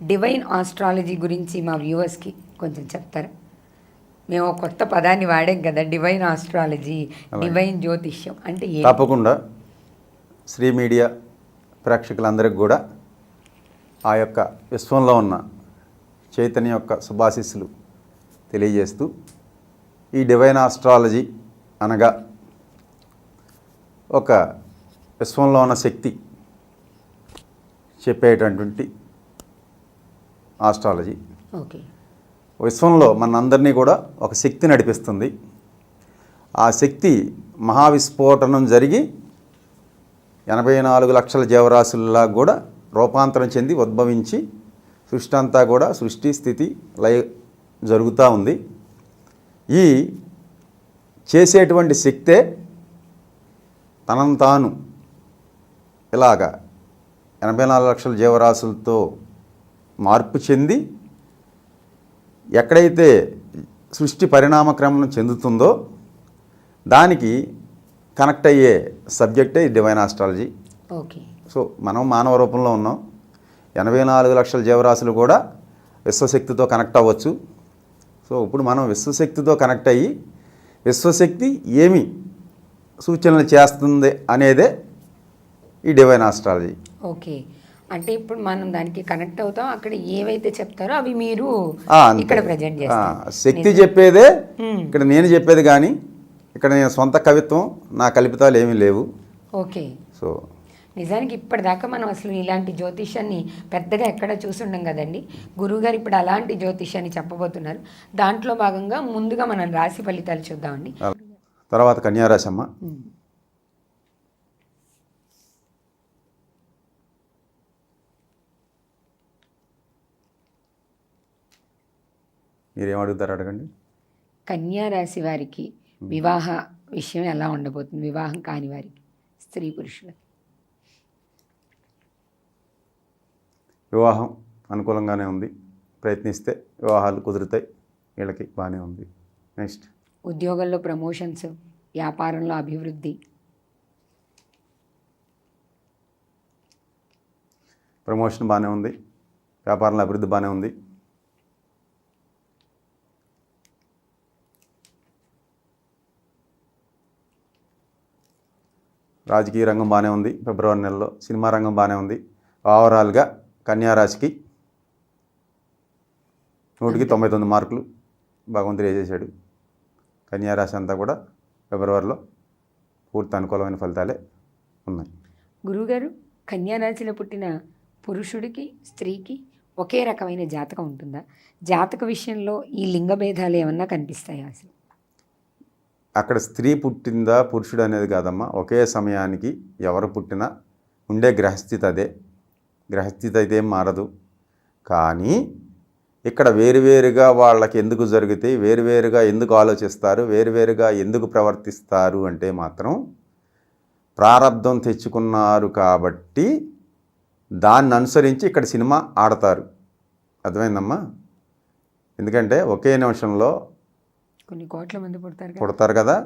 Divine astrology గురించి మా వ్యూవర్స్కి కొంచెం చెప్తారా? మేము కొత్త పదాన్ని వాడాం కదా డివైన్ ఆస్ట్రాలజీ డివైన్ జ్యోతిష్యం అంటే తప్పకుండా శ్రీ మీడియా ప్రేక్షకులందరికీ కూడా ఆ యొక్క విశ్వంలో ఉన్న చైతన్య యొక్క శుభాశీస్సులు తెలియజేస్తూ ఈ డివైన్ ఆస్ట్రాలజీ అనగా ఒక విశ్వంలో ఉన్న శక్తి చెప్పేటటువంటి ఆస్ట్రాలజీ. ఓకే. విశ్వంలో మనందరినీ కూడా ఒక శక్తి నడిపిస్తుంది. ఆ శక్తి మహావిస్ఫోటనం జరిగి ఎనభై నాలుగు లక్షల జీవరాశుల్లా కూడా రూపాంతరం చెంది ఉద్భవించి సృష్టి అంతా కూడా సృష్టి స్థితి లయ జరుగుతూ ఉంది. ఈ చేసేటువంటి శక్తే తనను తాను ఇలాగా ఎనభై నాలుగు లక్షల జీవరాశులతో మార్పు చెంది ఎక్కడైతే సృష్టి పరిణామక్రమం చెందుతుందో దానికి కనెక్ట్ అయ్యే సబ్జెక్టే డివైన్ ఆస్ట్రాలజీ. ఓకే. సో మనం మానవ రూపంలో ఉన్నాం. ఎనభై నాలుగు లక్షల జీవరాశులు కూడా విశ్వశక్తితో కనెక్ట్ అవ్వచ్చు. సో ఇప్పుడు మనం విశ్వశక్తితో కనెక్ట్ అయ్యి విశ్వశక్తి ఏమి సూచనలు చేస్తుంది అనేదే ఈ డివైన్ ఆస్ట్రాలజీ. ఓకే. అంటే ఇప్పుడు మనం దానికి కనెక్ట్ అవుతాం. అక్కడ ఏవైతే చెప్తారో అవి మీరు. ఇక్కడ ప్రజెంట్ చేస్తారు. శక్తి చెప్పేదే. ఇక్కడ నేను చెప్పేది కానీ ఇక్కడ నేను సొంత కవిత్వం నా కల్పితాలు ఏమీ లేవు. ఓకే. సో నిజానికి ఇప్పటిదాకా మనం అసలు ఇలాంటి జ్యోతిష్యాన్ని పెద్దగా ఎక్కడ చూసుండం కదండి. గురువుగారు ఇప్పుడు అలాంటి జ్యోతిష్యాన్ని చెప్పబోతున్నారు. దాంట్లో భాగంగా ముందుగా మనం రాశి ఫలితాలు చూద్దామండి. తర్వాత కన్యారాశమ్మ మీరేం అడుగుతారు అడగండి. కన్యా రాశి వారికి వివాహ విషయం ఎలా ఉండబోతుంది? వివాహం కాని వారికి స్త్రీ పురుషులకి. వివాహం అనుకూలంగానే ఉంది. ప్రయత్నిస్తే వివాహాలు కుదురుతాయి. వీళ్ళకి బాగానే ఉంది. నెక్స్ట్. ఉద్యోగంలో ప్రమోషన్స్ వ్యాపారంలో అభివృద్ధి. ప్రమోషన్ బాగానే ఉంది. వ్యాపారంలో అభివృద్ధి బాగానే ఉంది. రాజకీయ రంగం బాగానే ఉంది. ఫిబ్రవరి నెలలో సినిమా రంగం బాగానే ఉంది. ఓవరాల్గా కన్యారాశికి నూటికి తొంభై తొమ్మిది మార్కులు భగవంతుడు వేసేసాడు కన్యారాశి అంతా కూడా ఫిబ్రవరిలో పూర్తి అనుకూలమైన ఫలితాలే ఉన్నాయి. గురువుగారు కన్యా రాశిలో పుట్టిన పురుషుడికి స్త్రీకి ఒకే రకమైన జాతకం ఉంటుందా? జాతక విషయంలో ఈ లింగ భేదాలు ఏమన్నా కనిపిస్తాయా అసలు? అక్కడ స్త్రీ పుట్టిందా పురుషుడు అనేది కాదమ్మా. ఒకే సమయానికి ఎవరు పుట్టినా ఉండే గ్రహస్థితి అదే. గ్రహస్థితి అయితే ఏం మారదు. కానీ ఇక్కడ వేరువేరుగా వాళ్ళకి ఎందుకు జరుగుతాయి? వేరువేరుగా ఎందుకు ఆలోచిస్తారు? వేరువేరుగా ఎందుకు ప్రవర్తిస్తారు అంటే మాత్రం ప్రారంధం తెచ్చుకున్నారు కాబట్టి దాన్ని అనుసరించి ఇక్కడ సినిమా ఆడతారు. అర్థమైందమ్మా? ఎందుకంటే ఒకే నిమిషంలో కొన్ని కోట్ల మంది పుడతారు కదా. పుడతారు కదా.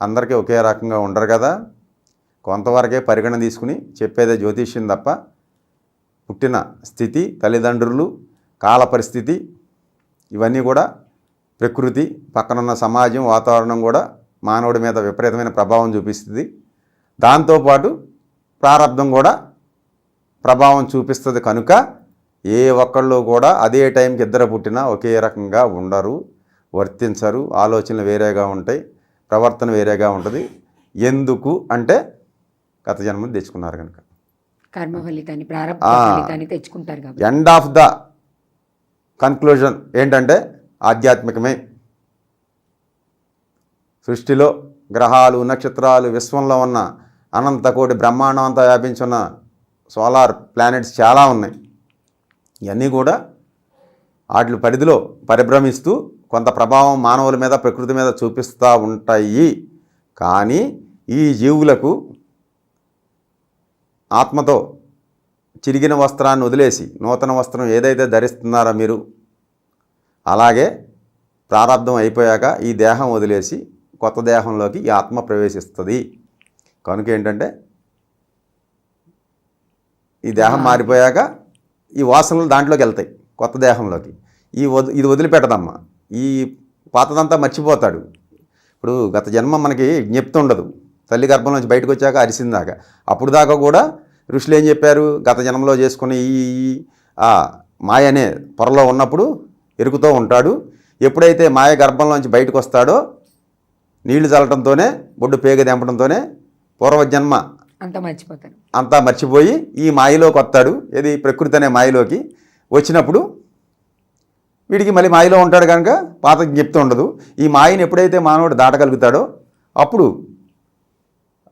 అందరికీ ఒకే రకంగా ఉండరు కదా. కొంతవరకే పరిగణన తీసుకుని చెప్పేదే జ్యోతిష్యం తప్ప పుట్టిన స్థితి తల్లిదండ్రులు కాల పరిస్థితి ఇవన్నీ కూడా ప్రకృతి పక్కనున్న సమాజం వాతావరణం కూడా మానవుడి మీద విపరీతమైన ప్రభావం చూపిస్తుంది. దాంతోపాటు ప్రారంధం కూడా ప్రభావం చూపిస్తుంది కనుక ఏ ఒక్కళ్ళు కూడా అదే టైంకి ఇద్దరు పుట్టినా ఒకే రకంగా ఉండరు. వర్తించరు ఆలోచనలు వేరేగా ఉంటాయి ప్రవర్తన వేరేగా ఉంటుంది. ఎందుకు అంటే గత జన్మని తెచ్చుకున్నారు కనుక కర్మ ఫలితాన్ని ప్రారంభ. ఫలితాన్ని తెచ్చుకుంటారు కాబట్టి. ఎండ్ ఆఫ్ ద కన్క్లూజన్ ఏంటంటే ఆధ్యాత్మికమే. సృష్టిలో గ్రహాలు నక్షత్రాలు విశ్వంలో ఉన్న అనంత కోటి బ్రహ్మాండం అంతా వ్యాపించున్న సోలార్ ప్లానెట్స్ చాలా ఉన్నాయి. ఇవన్నీ కూడా వాటి పరిధిలో పరిభ్రమిస్తూ కొంత ప్రభావం మానవుల మీద ప్రకృతి మీద చూపిస్తూ ఉంటాయి. కానీ ఈ జీవులకు ఆత్మతో చిరిగిన వస్త్రాన్ని వదిలేసి నూతన వస్త్రం ఏదైతే ధరిస్తున్నారో మీరు అలాగే ప్రారంధం అయిపోయాక ఈ దేహం వదిలేసి కొత్త దేహంలోకి ఈ ఆత్మ ప్రవేశిస్తుంది. కనుక ఏంటంటే ఈ దేహం మారిపోయాక ఈ వాసనలు దాంట్లోకి వెళ్తాయి కొత్త దేహంలోకి. ఈ వద ఇది వదిలిపెట్టదమ్మా. ఈ పాతదంతా మర్చిపోతాడు. ఇప్పుడు గత జన్మ మనకి జ్ఞప్తి ఉండదు. తల్లి గర్భం నుంచి బయటకు వచ్చాక అరిసిందాక అప్పుడు దాకా కూడా ఋషులు ఏం చెప్పారు? గత జన్మలో చేసుకునే ఈ మాయ అనే పొరలో ఉన్నప్పుడు ఎరుకుతూ ఉంటాడు. ఎప్పుడైతే మాయ గర్భంలోంచి బయటకు వస్తాడో నీళ్ళు చల్లటంతోనే బొడ్డు పేగ తెంపడంతోనే పూర్వజన్మ అంతా మర్చిపోతాను అంతా మర్చిపోయి ఈ మాయలోకి వస్తాడు. ఏది? ప్రకృతి అనే మాయలోకి వచ్చినప్పుడు వీడికి మళ్ళీ మాయలో ఉంటాడు కనుక పాత జ్ఞప్తి ఉండదు. ఈ మాయని ఎప్పుడైతే మానవుడు దాటగలుగుతాడో అప్పుడు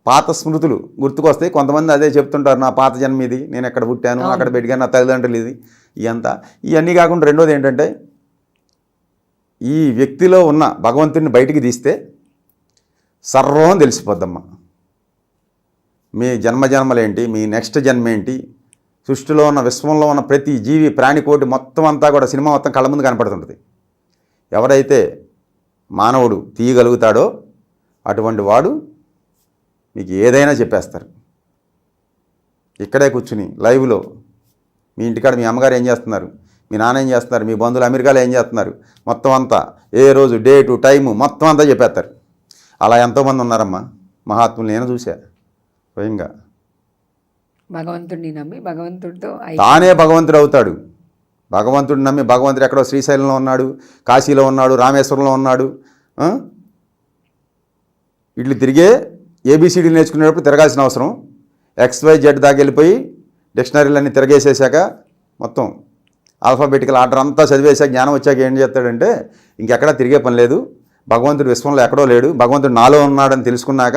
పాత స్మృతులు గుర్తుకొస్తాయి. కొంతమంది అదే చెప్తుంటారు నా పాత జన్మ ఇది నేను ఎక్కడ పుట్టాను అక్కడ పెట్టాను నా తల్లిదండ్రులు ఇది ఇదంతా ఇవన్నీ కాకుండా రెండోది ఏంటంటే ఈ వ్యక్తిలో ఉన్న భగవంతుడిని బయటికి తీస్తే సర్వం తెలిసిపోద్దమ్మా. మీ జన్మ జన్మలేంటి మీ నెక్స్ట్ జన్మ ఏంటి సృష్టిలో ఉన్న విశ్వంలో ఉన్న ప్రతి జీవి ప్రాణికోటి మొత్తం అంతా కూడా సినిమా మొత్తం కళ్ళ ముందు కనపడుతుంటుంది. ఎవరైతే మానవుడు తీయగలుగుతాడో అటువంటి వాడు మీకు ఏదైనా చెప్పేస్తారు. ఇక్కడే కూర్చుని లైవ్లో మీ ఇంటికాడ మీ అమ్మగారు ఏం చేస్తున్నారు? మీ నాన్న ఏం చేస్తున్నారు? మీ బంధువులు అమెరికాలో ఏం చేస్తున్నారు? మొత్తం అంతా ఏ రోజు డేటు టైము మొత్తం అంతా చెప్పేస్తారు. అలా ఎంతోమంది ఉన్నారమ్మా. మహాత్ములు నేను చూశా స్వయంగా. భగవంతుడిని నమ్మి భగవంతుడితో తానే భగవంతుడు అవుతాడు భగవంతుడు నమ్మి భగవంతుడు ఎక్కడో శ్రీశైలంలో ఉన్నాడు కాశీలో ఉన్నాడు రామేశ్వరంలో ఉన్నాడు ఇట్లు తిరిగే ఏబీసీడీ నేర్చుకునేటప్పుడు తిరగాల్సిన అవసరం. ఎక్స్ వై జెడ్ దాకా వెళ్ళిపోయి డిక్షనరీలన్నీ తిరగేసేసాక మొత్తం ఆల్ఫాబెటికల్ ఆర్డర్ అంతా చదివేసాక జ్ఞానం వచ్చాక ఏం చేస్తాడంటే ఇంకెక్కడా తిరిగే పని లేదు. భగవంతుడు విశ్వంలో ఎక్కడో లేడు. భగవంతుడు నాలో ఉన్నాడని తెలుసుకున్నాక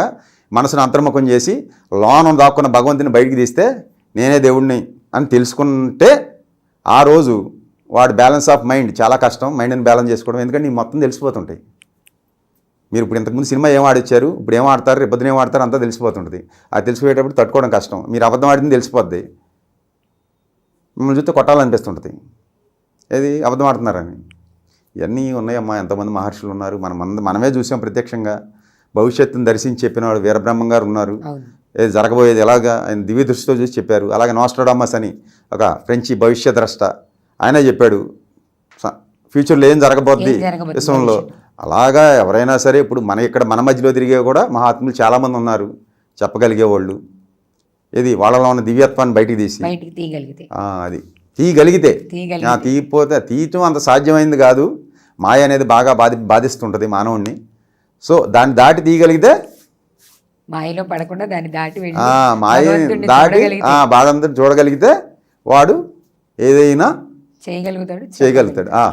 మనసును అంతర్ముఖం చేసి లోనం దాక్కున్న భగవంతుని బయటికి తీస్తే నేనే దేవుడిని అని తెలుసుకుంటే ఆ రోజు వాడు బ్యాలెన్స్ ఆఫ్ మైండ్ చాలా కష్టం మైండ్ని బ్యాలెన్స్ చేసుకోవడం ఎందుకంటే నీ మొత్తం తెలిసిపోతుంటాయి. మీరు ఇప్పుడు ఇంతకుముందు సినిమా ఏం ఆడిచ్చారు? ఇప్పుడు ఏం ఆడతారు? రేపొద్దున ఏం ఆడతారు? అంతా తెలిసిపోతుంటుంది. అది తెలిసిపోయేటప్పుడు తట్టుకోవడం కష్టం. మీరు అబద్ధం ఆడింది తెలిసిపోద్ది. మిమ్మల్ని చూస్తే కొట్టాలనిపిస్తుంటుంది. ఏది? అబద్ధం ఆడుతున్నారని. ఇవన్నీ ఉన్నాయమ్మా. ఎంతమంది మహర్షులు ఉన్నారు. మనం మనమే చూసాం ప్రత్యక్షంగా. భవిష్యత్తును దర్శించి చెప్పిన వాడు వీరబ్రహ్మం గారు ఉన్నారు. జరగబోయేది ఎలాగా? ఆయన దివ్య దృష్టితో చూసి చెప్పారు. అలాగే నోస్ట్రడామస్ అని ఒక ఫ్రెంచి భవిష్య ద్రష్ట ఆయన చెప్పాడు ఫ్యూచర్లో ఏం జరగబోద్ది విశ్వంలో అలాగా ఎవరైనా సరే ఇప్పుడు మన ఇక్కడ మన మధ్యలో తిరిగే కూడా మహాత్ములు చాలామంది ఉన్నారు చెప్పగలిగే వాళ్ళు ఇది వాళ్ళలో ఉన్న దివ్యత్వాన్ని బయటికి తీసి. అది. తీయగలిగితే. తీయకపోతే తీయటం అంత సాధ్యమైంది కాదు. మాయ అనేది బాగా బాధి బాధిస్తుంటుంది మానవుణ్ణి. సో దాన్ని దాటి తీయగలిగితే? మాయలో పడకుండా దాన్ని దాటి భగవంతుడిని దాటి ఆ, బాధంతా చూడగలిగితే వాడు ఏదైనా చేయగలుగుతాడు చేయగలుగుతాడు. ఆ,